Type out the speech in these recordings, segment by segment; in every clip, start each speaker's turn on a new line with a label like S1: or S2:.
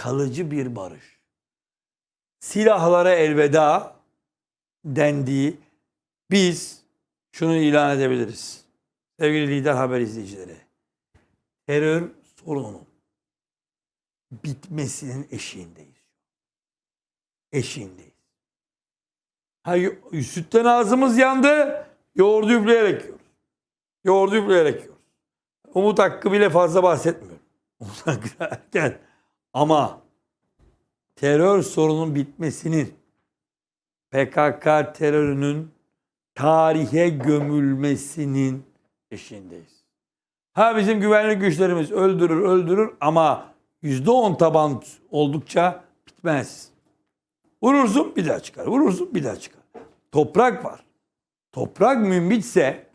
S1: kalıcı bir barış. Silahlara elveda dendiği biz şunu ilan edebiliriz. Sevgili lider haber izleyicileri. Terör sorununun bitmesinin eşiğindeyiz. Eşiğindeyiz. Ha, sütten ağzımız yandı. Yoğurdu üfleyerek yiyoruz. Yoğurdu üfleyerek yiyoruz. Umut Hakkı bile fazla bahsetmiyorum. Umut Hakkı erken. Ama terör sorunun bitmesinin PKK terörünün tarihe gömülmesinin eşiğindeyiz. Ha bizim güvenlik güçlerimiz öldürür öldürür ama %10 taban oldukça bitmez. Vurursun bir daha çıkar. Vurursun bir daha çıkar. Toprak var. Toprak mümbitse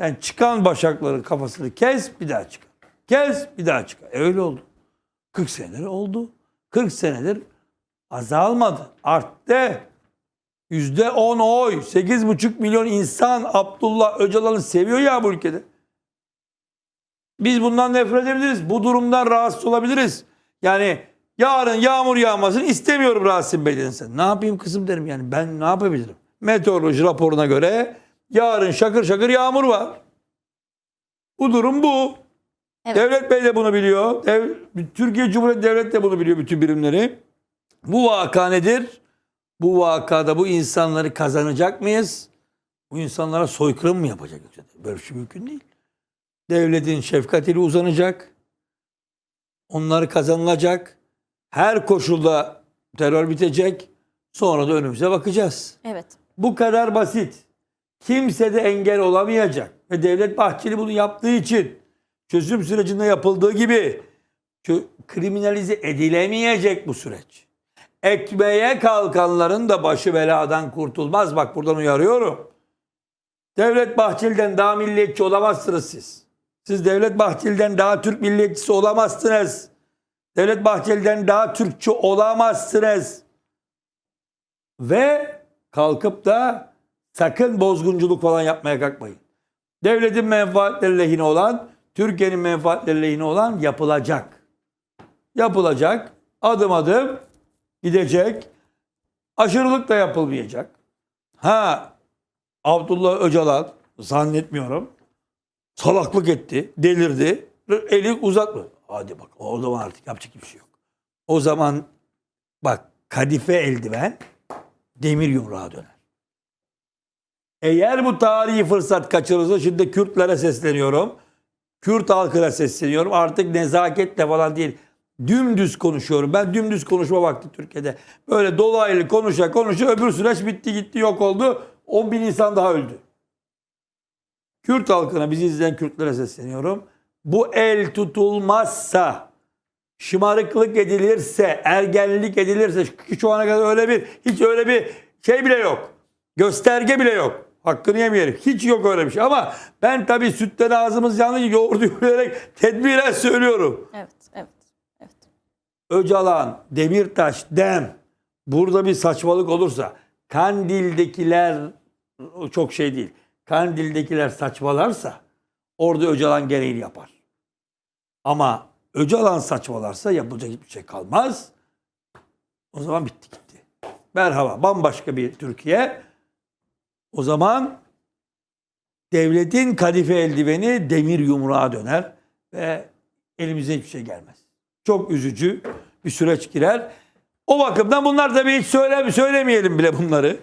S1: sen çıkan başakların kafasını kes bir daha çıkar. Kes bir daha çıkar. E öyle oldu. 40 senedir oldu. 40 senedir azalmadı. Arttı. Yüzde 10 oy. 8,5 milyon insan Abdullah Öcalan'ı seviyor ya bu ülkede. Biz bundan nefret edebiliriz. Bu durumdan rahatsız olabiliriz. Yani yarın yağmur yağmasını istemiyorum Rasim Bey sen. Ne yapayım kızım derim yani ben ne yapabilirim? Meteoroloji raporuna göre yarın şakır şakır yağmur var. Bu durum bu.
S2: Evet.
S1: Devlet Bey de bunu biliyor. Dev- Türkiye Cumhuriyeti Devlet de bunu biliyor bütün birimleri. Bu vaka nedir? Bu vakada bu insanları kazanacak mıyız? Bu insanlara soykırım mı yapacak? Böyle bir şey mümkün değil. Devletin şefkatiyle uzanacak. Onları kazanılacak. Her koşulda terör bitecek. Sonra da önümüze bakacağız.
S2: Evet.
S1: Bu kadar basit. Kimse de engel olamayacak. Ve Devlet Bahçeli bunu yaptığı için çözüm sürecinde yapıldığı gibi kriminalize edilemeyecek bu süreç. Ekmeğe kalkanların da başı beladan kurtulmaz. Bak buradan uyarıyorum. Devlet Bahçeli'den daha milliyetçi olamazsınız siz. Siz Devlet Bahçeli'den daha Türk milliyetçisi olamazsınız. Devlet Bahçeli'den daha Türkçü olamazsınız. Ve kalkıp da sakın bozgunculuk falan yapmaya kalkmayın. Devletin menfaatleri lehine olan, Türkiye'nin menfaatleri lehine olan yapılacak. Yapılacak. Adım adım gidecek. Aşırılık da yapılmayacak. Ha Abdullah Öcalan zannetmiyorum. Salaklık etti, delirdi. Eli uzatma. Hadi bak o zaman artık yapacak bir şey yok. O zaman bak kadife eldiven demir yumruğa döner. Eğer bu tarihi fırsat kaçırırsa şimdi Kürtlere sesleniyorum. Kürt halkına sesleniyorum. Artık nezaketle falan değil. Dümdüz konuşuyorum. Ben dümdüz konuşma vakti Türkiye'de. Böyle dolaylı konuşa konuşa öbür süreç bitti gitti yok oldu. 10 bin insan daha öldü. Kürt halkına bizi izleyen Kürtlere sesleniyorum. Bu el tutulmazsa şımarıklık edilirse, ergenlik edilirse şu ana kadar öyle bir hiç öyle bir şey bile yok. Gösterge bile yok. Hakkını yemeyelim. Hiç yok öyle bir şey. Ama ben tabii sütten ağzımız yanınca yoğurdu yürüyerek tedbiren söylüyorum.
S2: Evet. Evet. Evet.
S1: Öcalan, Demirtaş, Dem burada bir saçmalık olursa Kandil'dekiler o çok şey değil. Kandil'dekiler saçmalarsa orada Öcalan gereğini yapar. Ama Öcalan saçmalarsa yapılacak hiçbir şey kalmaz. O zaman bitti gitti. Merhaba bambaşka bir Türkiye. O zaman devletin kadife eldiveni demir yumruğa döner ve elimize hiçbir şey gelmez. Çok üzücü bir süreç girer. O bakımdan bunlar tabii hiç söyle, söylemeyelim bile bunları.